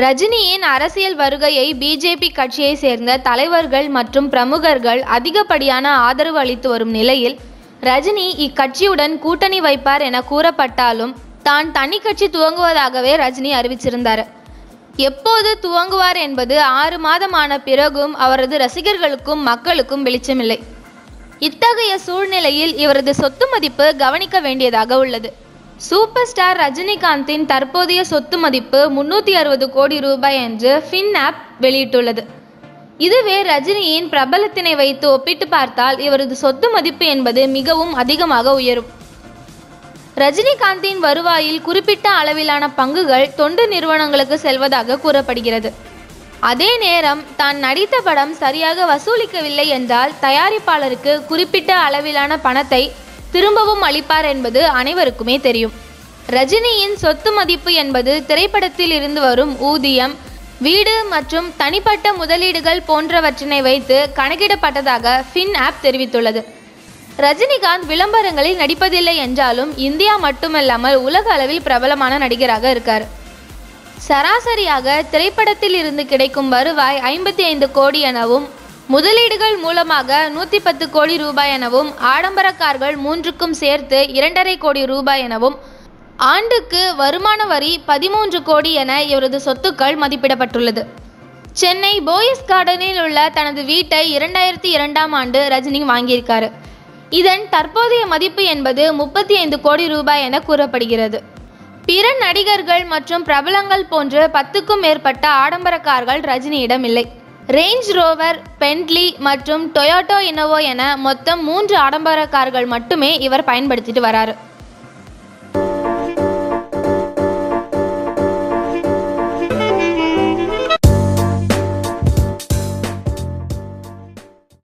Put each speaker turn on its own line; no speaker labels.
ரஜினியின் அரசியல் வருகையை பிஜேபி கட்சியை சேர்ந்த தலைவர்கள் மற்றும் பிரமுகர்கள் அதிகப்படியான ஆதரவு அளித்து வரும் நிலையில் ரஜினி இக்கட்சியுடன் கூட்டணி வைப்பார் என கூறப்பட்டாலும் தான் தனி கட்சி துவங்குவதாகவே ரஜினி அறிவிச்சிருந்தார். எப்போது துவங்குவார் என்பது ஆறு மாதமான பிறகும் அவரது ரசிகர்களுக்கும் மக்களுக்கும் வெளிச்சமில்லை. இத்தகைய சூழ்நிலையில் இவரது சொத்து மதிப்பு கவனிக்க வேண்டியதாக உள்ளது. சூப்பர் ஸ்டார் ரஜினிகாந்தின் தற்போதைய சொத்து மதிப்பு முன்னூற்றி அறுபது கோடி ரூபாய் என்று ஃபின் ஆப் வெளியிட்டுள்ளது. இதுவே ரஜினியின் பிரபலத்தினை வைத்து ஒப்பிட்டு பார்த்தால் இவரது சொத்து மதிப்பு என்பது மிகவும் அதிகமாக உயரும். ரஜினிகாந்தின் வருவாயில் குறிப்பிட்ட அளவிலான பங்குகள் தொண்டு நிறுவனங்களுக்கு செல்வதாக கூறப்படுகிறது. அதே நேரம் தான் நடித்த படம் சரியாக வசூலிக்கவில்லை என்றால் தயாரிப்பாளருக்கு குறிப்பிட்ட அளவிலான பணத்தை திரும்பவும் அளிப்பார் என்பது அனைவருக்குமே தெரியும். ரஜினியின் சொத்து மதிப்பு என்பது திரைப்படத்தில் இருந்து வரும் ஊதியம் வீடு மற்றும் தனிப்பட்ட முதலீடுகள் போன்றவற்றினை வைத்து கணக்கிடப்பட்டதாக ஃபின் ஆப் தெரிவித்துள்ளது. ரஜினிகாந்த் விளம்பரங்களில் நடிப்பதில்லை என்றாலும் இந்தியா மட்டுமல்லாமல் உலக அளவில் பிரபலமான நடிகராக இருக்கார். சராசரியாக திரைப்படத்தில் இருந்து கிடைக்கும் வருவாய் ஐம்பத்தி ஐந்து கோடி எனவும் முதலீடுகள் மூலமாக நூற்றி பத்து கோடி ரூபாய் எனவும் ஆடம்பர கார்கள் மூன்றுக்கும் சேர்த்து இரண்டரை கோடி ரூபாய் எனவும் ஆண்டுக்கு வருமான வரி பதிமூன்று கோடி என இவரது சொத்துக்கள் மதிப்பிடப்பட்டுள்ளது. சென்னை போயஸ் கார்டனில் உள்ள தனது வீட்டை இரண்டாயிரத்தி இரண்டாம் ஆண்டு ரஜினி வாங்கியிருக்காரு. இதன் தற்போதைய மதிப்பு என்பது முப்பத்தி ஐந்து கோடி ரூபாய் என கூறப்படுகிறது. பிற நடிகர்கள் மற்றும் பிரபலங்கள் போன்று பத்துக்கும் மேற்பட்ட ஆடம்பர கார்கள் ரஜினியிடம் இல்லை. ரேஞ்ச் ரோவர் பென்ட்லி மற்றும் டொயோட்டோ இனோவோ என மொத்தம் மூன்று ஆடம்பர கார்கள் மட்டுமே இவர் பயன்படுத்திட்டு வராரு.